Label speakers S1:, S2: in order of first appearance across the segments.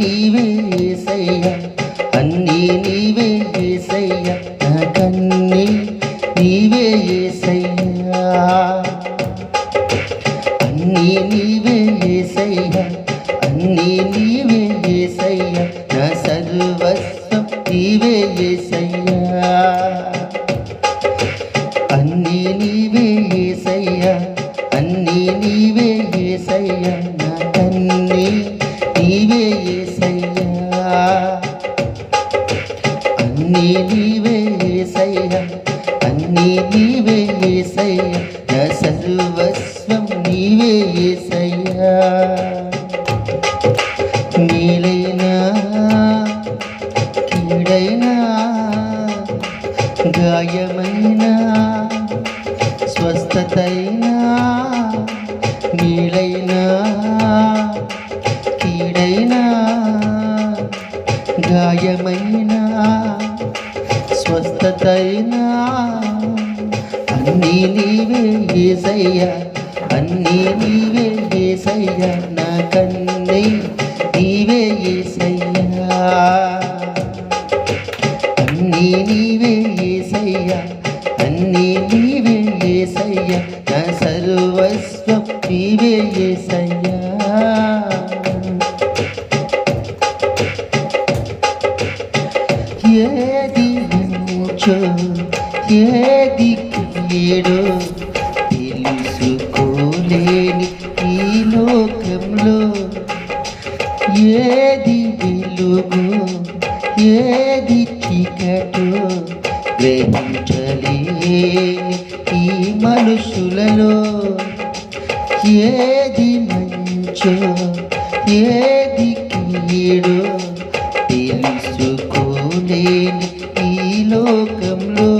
S1: నీవే ఏసయ్యా అన్నీ నీవే ఏసయ్యా నాకన్నీ నీవే ఏసయ్యా అన్నీ నీవే ఏసయ్యా అన్నీ నీవే ఏసయ్యా నా సర్వస్వం నీవే ఏసయ్యా అన్నీ నీవే అన్నీ నీవే నీవే అన్నీ నీవే ఏసయ్యా అన్నీ నీవే ఏసయ్యా నా సర్వస్వం నీవే ఏసయ్యా నీలైనా కీడైనా గాయమైనా స్వస్థతైనా నీలైనా కీడైనా గాయమైనా స్వస్థతైనా అన్నీ నీవే ఏసయ్యా అన్నీ నీవే ఏసయ్యా నా కన్నీ నీవే ఏసయ్యా. అన్నీ నీవే ఏసయ్యా అన్నీ నీవే ఏసయ్యా నా సర్వస్వం నీవే ఏసయ్యా. మంచో ఏది ఏడో తెలుసుకోలేని ఈ లోకంలో? ఏది వెలుగు? ఏది చీకటు? గ్రహించలేని ఈ మనుషులలో ఏది మంచో? ఏది కీడో? తెలుసుకోలేని ఈ లోకంలో?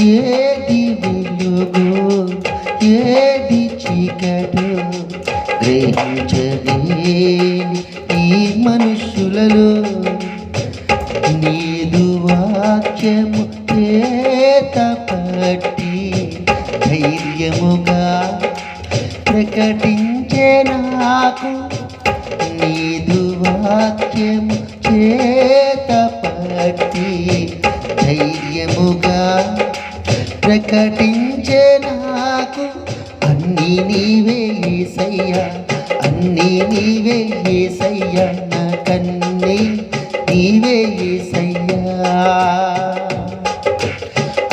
S1: ఏది వెలుగు? ఏది చీకటు? గ్రహించలేని ఈ మనుషులలో నీదు వాక్యము చేత పట్టి ధైర్యముగా ప్రకటించే నాకు నీదు వాక్యము చే పట్టి ధైర్యముగా ప్రకటించే నాకు. అన్నీ నీవే ఏసయ్యా అన్నీ నీవే ఏసయ్యా నా కన్నీ నీవే ఏసయ్యా.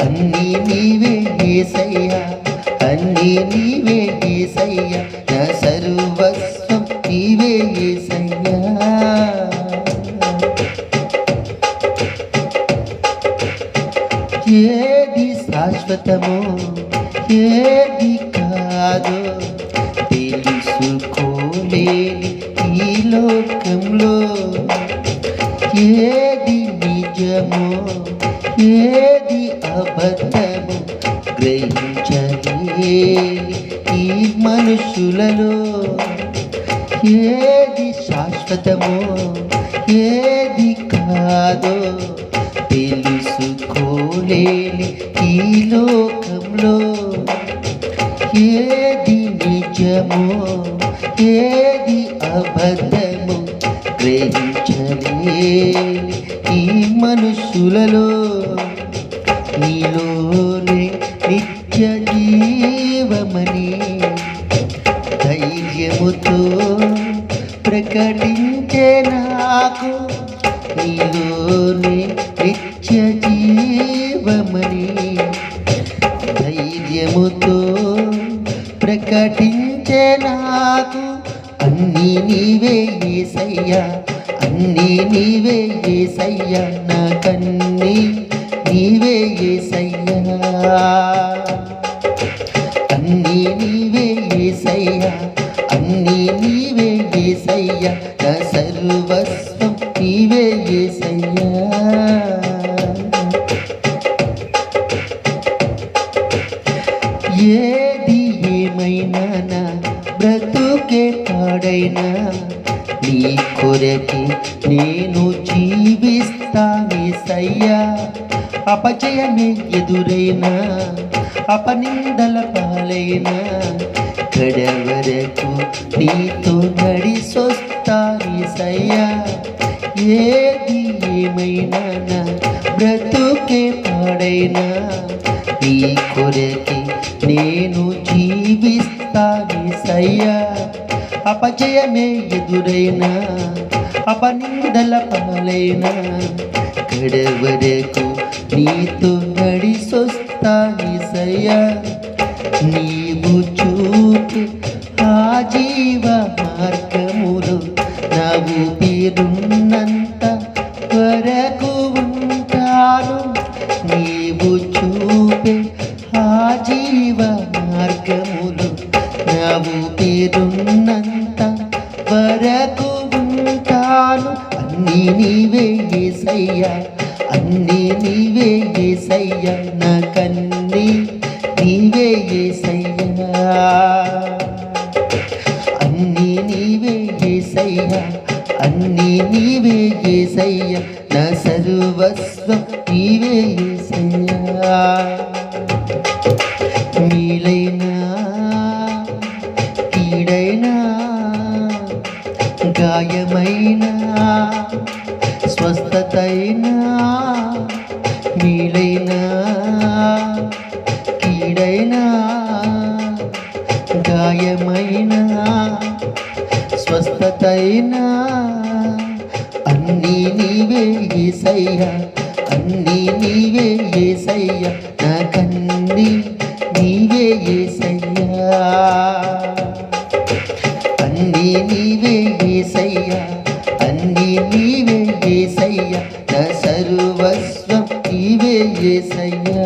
S1: అన్నీ నీవే ఏసయ్యా అన్నీ నీవే ఏసయ్యా నా సర్వస్వం నీవే ఏసయ్యా. శాశ్వతము ఏది కాదు తెలుసుకోలేని ఈ లోకంలో. ఏది నిజమో ఏది అబద్ధమో గ్రహించలేని ఈ మనుషులలో. ఏది శాశ్వతమో ఏది కాదో లేని ఈ లోకంలో ఏది నిజమో ఏది అబద్ధము గ్రహించలేని ఈ మనుషులలో నీలోనే నిత్య జీవమని ధైర్యముతో ప్రకటించే నాకు నీలోనే నిత్య జీవమని ధైర్యముతో ప్రకటించే నాకు. అన్నీ నీవే ఏసయ్యా అన్నీ నీవే ఏసయ్యా నా కన్నీ నీవే ఏసయ్యా. అన్నీ నీవే ఏసయ్యా అన్నీ నీవే ఏసయ్యా నా సర్వ ఏది ఏమైనా నా బ్రతుకే పాడైనా? నీ కొరకి నేను జీవిస్తానేసయ్యా అపజయమే ఎదురైనా అపనిందల పాలైనా కడవరకు నీతో నడిసొస్తానిసయ్యా ఏది ఏమైనా నా బ్రతుకే పాడైనా నీ కొరకి నేను జీవిస్తానిసయ్యా అపజయమే ఎదురైనా అపనిందల పాలైనా కడవరకు నీతో నడిసొస్తానిసయ్యా నీవు చూపు ఆ జీవ మార్గములు నా ఊపిరున్నంత నా ఊపిరున్నంత వరకు ఉంటాను. అన్నీ నీవే ఏసయ్యా అన్నీ నీవే ఏసయ్యా నా కన్నీ నీవే ఏసయ్యా. అన్నీ నీవే ఏసయ్యా అన్నీ నీవే ఏసయ్యా నా సర్వస్వ నీవే ఏసయ్యా. గాయమైనా స్వస్థతైనా మీలైనా కీడైనా గాయమైనా స్వస్థతైనా అన్నీ నీవే ఏసయ్యా అన్నీ నీవే ఏసయ్యా నా కన్నీ నీవే ఏసయ్యా. అన్నీ నీవే ఏసయ్యా అన్నీ నీవే ఏసయ్యా నా సర్వస్వం నీవే ఏసయ్యా.